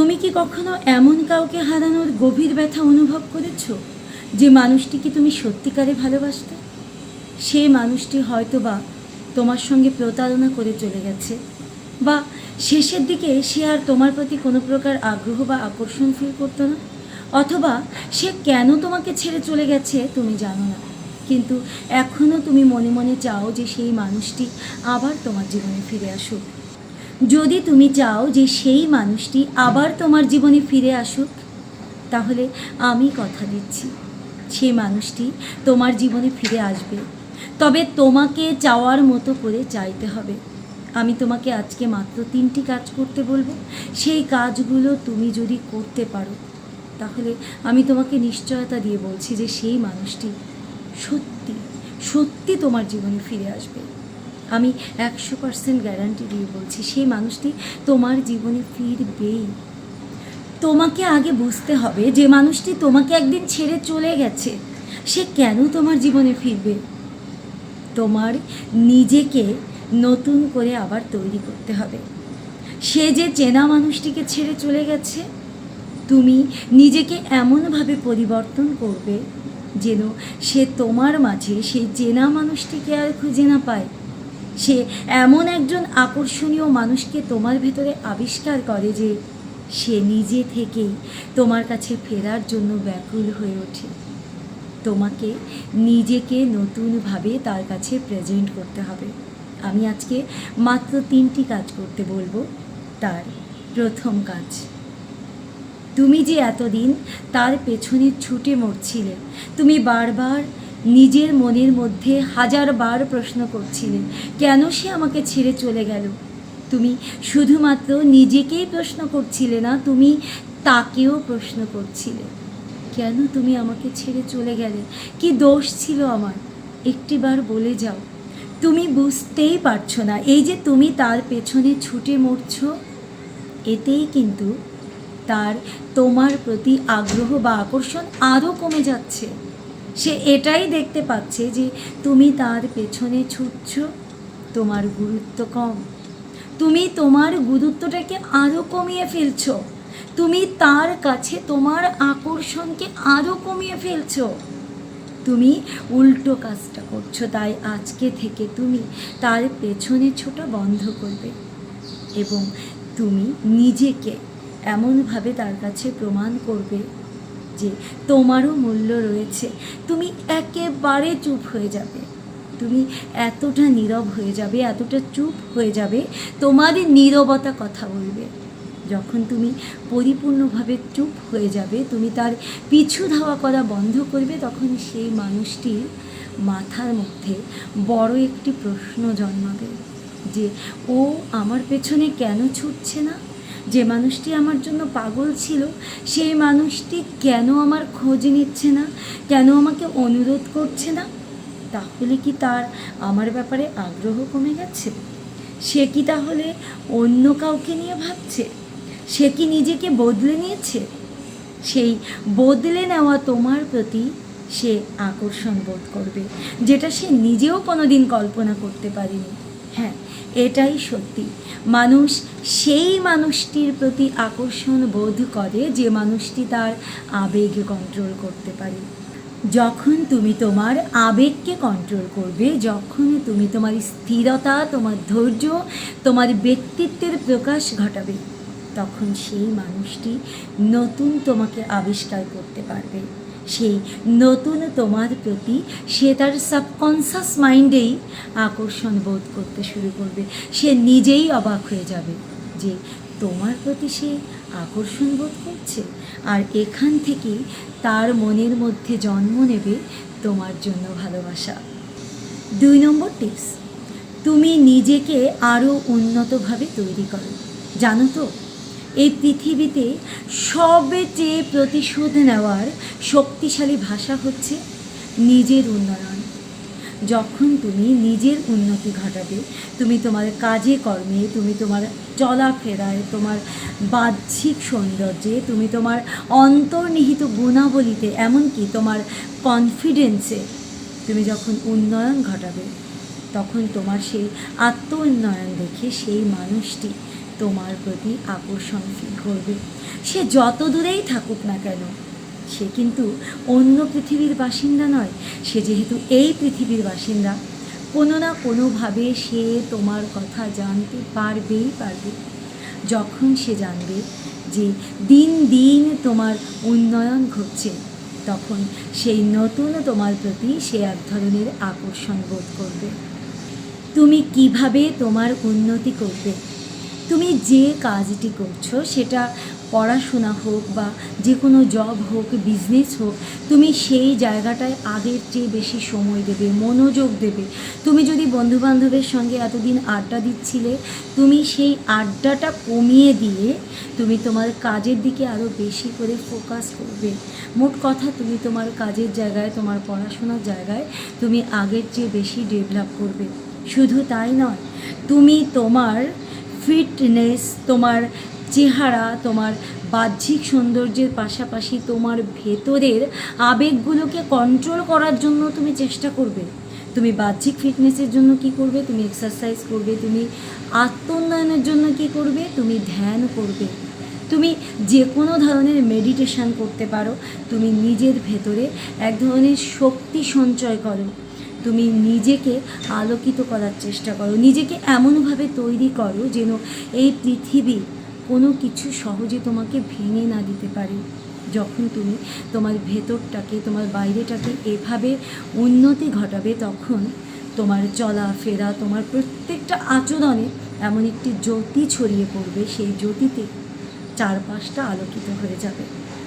তুমি কি কখনো এমন কাউকে হারানোর গভীর ব্যথা অনুভব করেছ, যে মানুষটিকে তুমি সত্যিকারে ভালোবাসতে? সেই মানুষটি হয়তো বা তোমার সঙ্গে প্রতারণা করে চলে গেছে, বা শেষের দিকে সে আর তোমার প্রতি কোনো প্রকার আগ্রহ বা আকর্ষণ ফিল করতো না, অথবা সে কেন তোমাকে ছেড়ে চলে গেছে তুমি জানো না, কিন্তু এখনও তুমি মনে মনে চাও যে সেই মানুষটি আবার তোমার জীবনে ফিরে আসুক। যদি তুমি চাও যে সেই মানুষটি আবার তোমার জীবনে ফিরে আসুক, তাহলে আমি কথা দিচ্ছি। সেই মানুষটি তোমার জীবনে ফিরে আসবে। তবে তোমাকে চাওয়ার মতো করে চাইতে হবে। আমি তোমাকে আজকে মাত্র তিনটি কাজ করতে বলব। সেই কাজগুলো তুমি যদি করতে পারো, তাহলে আমি তোমাকে নিশ্চয়তা দিয়ে বলছি যে সেই মানুষটি সত্যি সত্যি তোমার জীবনে ফিরে আসবে। আমি একশো পার্সেন্ট গ্যারান্টি দিয়ে বলছি, সেই মানুষটি তোমার জীবনে ফিরবেই। তোমাকে আগে বুঝতে হবে যে মানুষটি তোমাকে একদিন ছেড়ে চলে গেছে, সে কেন তোমার জীবনে ফিরবে? তোমার নিজেকে নতুন করে আবার তৈরি করতে হবে। সে যে চেনা মানুষটিকে ছেড়ে চলে গেছে, তুমি নিজেকে এমনভাবে পরিবর্তন করবে যেন সে তোমার মাঝে সেই চেনা মানুষটিকে আর খুঁজে না পায়। সে এমন একজন আকর্ষণীয় মানুষকে তোমার ভেতরে আবিষ্কার করে যে সে নিজে থেকেই তোমার কাছে ফেরার জন্য ব্যাকুল হয়ে ওঠে। তোমাকে নিজেকে নতুনভাবে তার কাছে প্রেজেন্ট করতে হবে। আমি আজকে মাত্র তিনটি কাজ করতে বলব। তার প্রথম কাজ, তুমি যে এতদিন তার পেছনে ছুটে মরছিলে, তুমি বারবার নিজের মনের মধ্যে হাজারবার প্রশ্ন করছিলে কেন সে আমাকে ছেড়ে চলে গেল? তুমি শুধুমাত্র নিজেকেই প্রশ্ন করছিলে না, তুমি তাকেও প্রশ্ন করছিলে, কেন তুমি আমাকে ছেড়ে চলে গেলে? কি দোষ ছিল আমার? একটিবার বলে যাও। তুমি বুঝতেই পারছ না, এই যে তুমি তার পেছনে ছুটে মরছো, এতেই কিন্তু তার তোমার প্রতি আগ্রহ বা আকর্ষণ আরও কমে যাচ্ছে। সে এটাই দেখতে পাচ্ছে যে তুমি তার পেছনে ছুটছ, তোমার গুরুত্ব কম। তুমি তোমার গুরুত্বটাকে আরও কমিয়ে ফেলছো। তুমি তার কাছে তোমার আকর্ষণকে আরও কমিয়ে ফেলছো। তুমি উল্টো কাজটা করছ, তাই আজকে থেকে তুমি তার পেছনে ছোটা বন্ধ করবে এবং তুমি নিজেকে এমনভাবে তার কাছে প্রমাণ করবে যে তোমারও মূল্য রয়েছে। তুমি একেবারে চুপ হয়ে যাবে। তুমি এতটা নীরব হয়ে যাবে, এতটা চুপ হয়ে যাবে তোমারই নীরবতা কথা বলবে। যখন তুমি পরিপূর্ণভাবে চুপ হয়ে যাবে, তুমি তার পিছু ধাওয়া করা বন্ধ করবে, তখন সেই মানুষটির মাথার মধ্যে বড় একটি প্রশ্ন জন্মাবে যে, ও আমার পেছনে কেন ছুটছে না? যে মানুষটি আমার জন্য পাগল ছিল, সেই মানুষটি কেন আমার খোঁজ নিচ্ছে না? কেন আমাকে অনুরোধ করছে না? তাহলে কি তার আমার ব্যাপারে আগ্রহ কমে গেছে? সে কি তাহলে অন্য কাউকে নিয়ে ভাবছে? সে কি নিজেকে বদলে নিয়েছে? সেই বদলে নেওয়া তোমার প্রতি সে আকর্ষণ বোধ করবে, যেটা সে নিজেও কোনোদিন কল্পনা করতে পারেনি। হ্যাঁ এটাই সত্যি। মানুষ সেই মানুষটির প্রতি আকর্ষণ বোধ করে যে মানুষটি তার আবেগ কন্ট্রোল করতে পারে। যখন তুমি তোমার আবেগকে কন্ট্রোল করবে, যখন তুমি তোমার স্থিরতা, তোমার ধৈর্য, তোমার ব্যক্তিত্বের প্রকাশ ঘটাবে, তখন সেই মানুষটি নতুন তোমাকে আবিষ্কার করতে পারবে। সেই নতুন তোমার প্রতি সে তার সাবকনসাস মাইন্ডেই আকর্ষণ বোধ করতে শুরু করবে। সে নিজেই অবাক হয়ে যাবে যে তোমার প্রতি সে আকর্ষণ বোধ করছে আর এখান থেকেই তার মনের মধ্যে জন্ম নেবে তোমার জন্য ভালোবাসা। দুই নম্বর টিপস তুমি নিজেকে আরও উন্নতভাবে তৈরি করো। জানো তো এই পৃথিবীতে সবচেয়ে প্রতিশোধ নেওয়ার শক্তিশালী ভাষা হচ্ছে নিজের উন্নয়ন। যখন তুমি নিজের উন্নতি ঘটাবে, তুমি তোমার কাজে কর্মে, তুমি তোমার চলাফেরায়, তোমার বাহ্যিক সৌন্দর্যে, তুমি তোমার অন্তর্নিহিত গুণাবলীতে, এমনকি তোমার কনফিডেন্সে তুমি যখন উন্নয়ন ঘটাবে, তখন তোমার সেই আত্ম উন্নয়ন দেখে সেই মানুষটি তোমার প্রতি আকর্ষণ ফিল করবে। সে যত দূরেই থাকুক না কেন, সে কিন্তু অন্য পৃথিবীর বাসিন্দা নয়। সে যেহেতু এই পৃথিবীর বাসিন্দা, কোনো না কোনোভাবে সে তোমার কথা জানতে পারবেই পারবে। যখন সে জানবে যে দিন দিন তোমার উন্নয়ন ঘটছে, তখন সেই নতুন তোমার প্রতি সে এক ধরনের আকর্ষণ বোধ করবে। তুমি কীভাবে তোমার উন্নতি করবে তুমি যে কাজটি করছ, সেটা পড়াশোনা হোক বা যে কোনো জব হোক বিজনেস হোক, তুমি সেই জায়গাটায় আগের চেয়ে বেশি সময় দেবে, মনোযোগ দেবে। তুমি যদি বন্ধুবান্ধবের সঙ্গে এতদিন আড্ডা দিচ্ছিলে, তুমি সেই আড্ডাটা কমিয়ে দিয়ে তুমি তোমার কাজের দিকে আরও বেশি করে ফোকাস করবে। মোট কথা, তুমি তোমার কাজের জায়গায়, তোমার পড়াশোনার জায়গায় তুমি আগের চেয়ে বেশি ডেভেলপ করবে। শুধু তাই নয়, তুমি তোমার ফিটনেস তোমার চেহারা, তোমার বাহ্যিক সৌন্দর্যের পাশাপাশি তোমার ভেতরের আবেগগুলোকে কন্ট্রোল করার জন্য তুমি চেষ্টা করবে। তুমি বাহ্যিক ফিটনেসের জন্য কি করবে? তুমি এক্সারসাইজ করবে, তুমি আত্মোন্নয়নের জন্য কি করবে? তুমি ধ্যান করবে। তুমি যে কোনো ধরনের মেডিটেশান করতে পারো। তুমি নিজের ভেতরে এক ধরনের শক্তি সঞ্চয় করো। তুমি নিজেকে আলোকিত করার চেষ্টা করো। নিজেকে এমনভাবে তৈরি করো যেন এই পৃথিবী কোনো কিছু সহজে তোমাকে ভেঙে না দিতে পারে। যখন তুমি তোমার ভেতরটাকে, তোমার বাইরেটাকে এভাবে উন্নতি ঘটাবে, তখন তোমার চলাফেরা, তোমার প্রত্যেকটা আচরণে এমন একটি জ্যোতি ছড়িয়ে পড়বে। সেই জ্যোতিতে চারপাশটা আলোকিত হয়ে যাবে।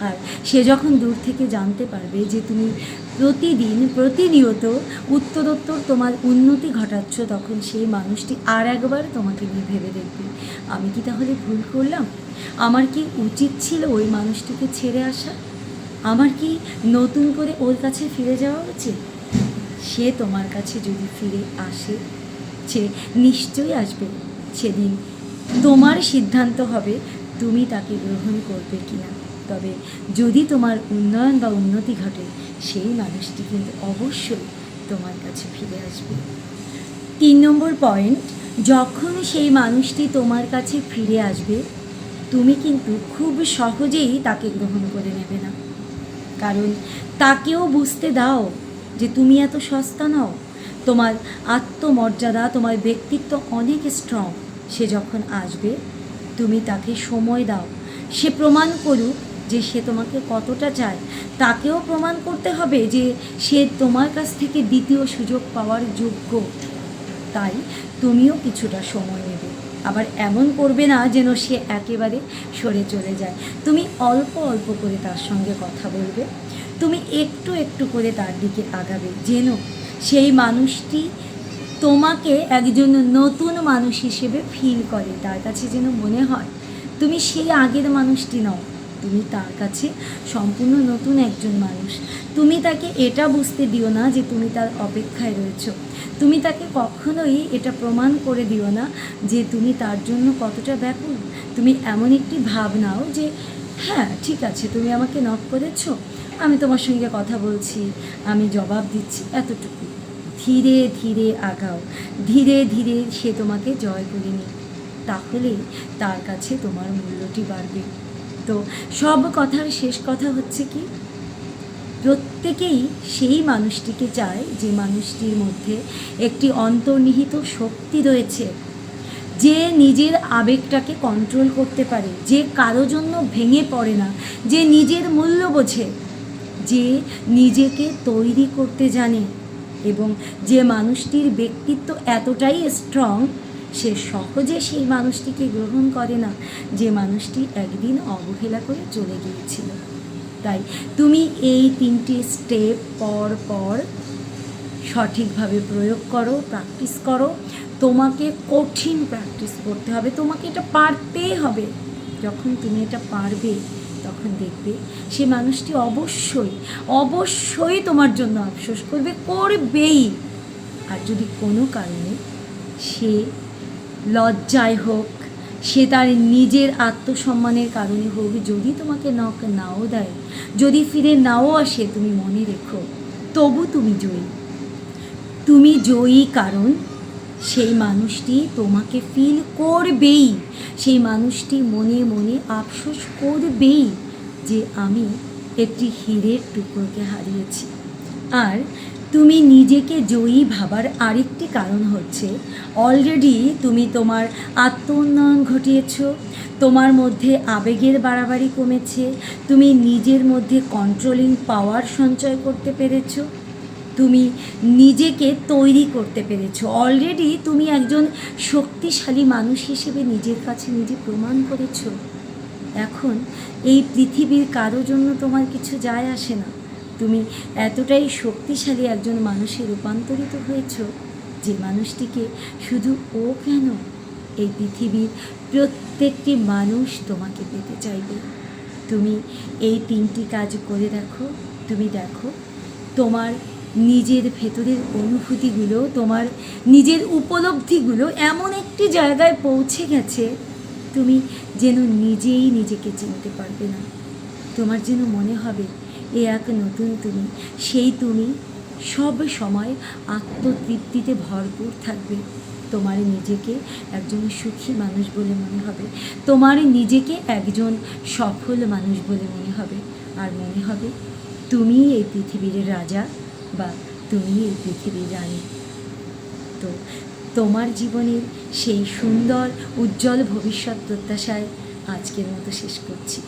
আর সে যখন দূর থেকে জানতে পারবে যে তুমি প্রতিদিন, প্রতিনিয়ত উত্তরোত্তর তোমার উন্নতি ঘটাচ্ছ, তখন সেই মানুষটি আর একবার তোমাকে নিয়ে ভেবে দেখবে। আমি কি তাহলে ভুল করলাম? আমার কি উচিত ছিল ওই মানুষটিকে ছেড়ে আসা? আমার কি নতুন করে ওর কাছে ফিরে যাওয়া উচিত? সে তোমার কাছে যদি ফিরে আসে, সে নিশ্চয়ই আসবে। সেদিন তোমার সিদ্ধান্ত হবে তুমি তাকে গ্রহণ করবে কিনা। তবে যদি তোমার উন্নয়ন বা উন্নতি ঘটে, সেই মানুষটি কিন্তু অবশ্যই তোমার কাছে ফিরে আসবে। তিন নম্বর পয়েন্ট, যখন সেই মানুষটি তোমার কাছে ফিরে আসবে, তুমি কিন্তু খুব সহজেই তাকে গ্রহণ করে নেবে না। কারণ তাকেও বুঝতে দাও যে তুমি এত সস্তা নও। তোমার আত্মমর্যাদা, তোমার ব্যক্তিত্ব অনেক স্ট্রং সে যখন আসবে, তুমি তাকে সময় দাও। সে প্রমাণ করুক যে সে তোমাকে কতটা চায়, তাকেও প্রমাণ করতে হবে যে সে তোমার কাছ থেকে দ্বিতীয় সুযোগ পাওয়ার যোগ্য। তাই তুমিও কিছুটা সময় নেবে। আবার এমন করবে না যেন সে একেবারে সরে চলে যায়। তুমি অল্প অল্প করে তার সঙ্গে কথা বলবে। তুমি একটু একটু করে তার দিকে আগাবে যেন সেই মানুষটি তোমাকে একজন নতুন মানুষ হিসেবে ফিল করে। তার কাছে যেন মনে হয়, তুমি সেই আগের মানুষটি নও। তুমি তার কাছে সম্পূর্ণ নতুন একজন মানুষ। তুমি তাকে এটা বুঝতে দিও না যে তুমি তার অপেক্ষায় রয়েছ। তুমি তাকে কখনোই এটা প্রমাণ করে দিও না যে তুমি তার জন্য কতটা ব্যাকুল। তুমি এমন একটি ভাব নাও যে হ্যাঁ ঠিক আছে, তুমি আমাকে নক করেছ। আমি তোমার সঙ্গে কথা বলছি। আমি জবাব দিচ্ছি এতটুকু। ধীরে ধীরে আগাও। ধীরে ধীরে সে তোমাকে জয় করে নিক তাহলে তার কাছে তোমার মূল্যটি বাড়বে। তো সব কথার শেষ কথা হচ্ছে কি? প্রত্যেকেই সেই মানুষটিকে চায় যে মানুষটির মধ্যে একটি অন্তর্নিহিত শক্তি রয়েছে, যে নিজের আবেগটাকে কন্ট্রোল করতে পারে, যে কারও জন্য ভেঙে পড়ে না, যে নিজের মূল্য বোঝে, যে নিজেকে তৈরি করতে জানে এবং যে মানুষটির ব্যক্তিত্ব এতটাই স্ট্রং সে সহজে সেই মানুষটিকে গ্রহণ করে না, যে মানুষটি একদিন অবহেলা করে চলে গিয়েছিল। তাই তুমি এই তিনটি স্টেপ পর পর সঠিকভাবে প্রয়োগ করো প্র্যাকটিস করো। তোমাকে কঠিন প্র্যাকটিস করতে হবে, তোমাকে এটা পারতেই হবে। যখন তুমি এটা পারবে, তখন দেখবে সে মানুষটি অবশ্যই অবশ্যই তোমার জন্য আফসোস করবে, করবেই। আর যদি কোনো কারণে সে লজ্জায় হোক, সে তার নিজের আত্মসম্মানের কারণে হোক। যদি তোমাকে নক নাও দেয়, যদি ফিরে নাও আসে, তুমি মনে রেখো, তবু তুমি জয়ী। তুমি জয়ী কারণ সেই মানুষটি তোমাকে ফিল করবেই, সেই মানুষটি মনে মনে আফসোস করবেই যে আমি একটি হীরের টুকরোকে হারিয়েছি। আর তুমি নিজেকে জয়ী ভাবার আরেকটি কারণ হচ্ছে অলরেডি তুমি তোমার আত্ম উন্নয়ন ঘটিয়েছ, তোমার মধ্যে আবেগের বাড়াবাড়ি কমেছে, তুমি নিজের মধ্যে কন্ট্রোলিং পাওয়ার সঞ্চয় করতে পেরেছ, তুমি নিজেকে তৈরি করতে পেরেছ। অলরেডি তুমি একজন শক্তিশালী মানুষ হিসেবে নিজের কাছে নিজে প্রমাণ করেছ। এখন এই পৃথিবীর কারও জন্য তোমার কিছু যায় আসে না। তুমি এতটাই শক্তিশালী একজন মানুষে রূপান্তরিত হয়েছো যে মানুষটিকে শুধু ও কেন এই পৃথিবীর প্রত্যেকটি মানুষ তোমাকে পেতে চাইবে? তুমি এই তিনটি কাজ করে দেখো, তুমি দেখো, তোমার নিজের ভেতরের অনুভূতিগুলো, তোমার নিজের উপলব্ধিগুলো এমন একটি জায়গায় পৌঁছে গেছে, তুমি যেন নিজেই নিজেকে চিনতে পারবে না। তোমার যেন মনে হবে এ এক নতুন তুমি। সেই তুমি সব সময় আত্মতৃপ্তিতে ভরপুর থাকবে। তোমার নিজেকে একজন সুখী মানুষ বলে মনে হবে। তোমার নিজেকে একজন সফল মানুষ বলে মনে হবে। আর মনে হবে, তুমি এই পৃথিবীর রাজা বা তুমি এই পৃথিবীর রানী। তো তোমার জীবনের সেই সুন্দর, উজ্জ্বল ভবিষ্যৎ প্রত্যাশায় আজকের মতো শেষ করছি।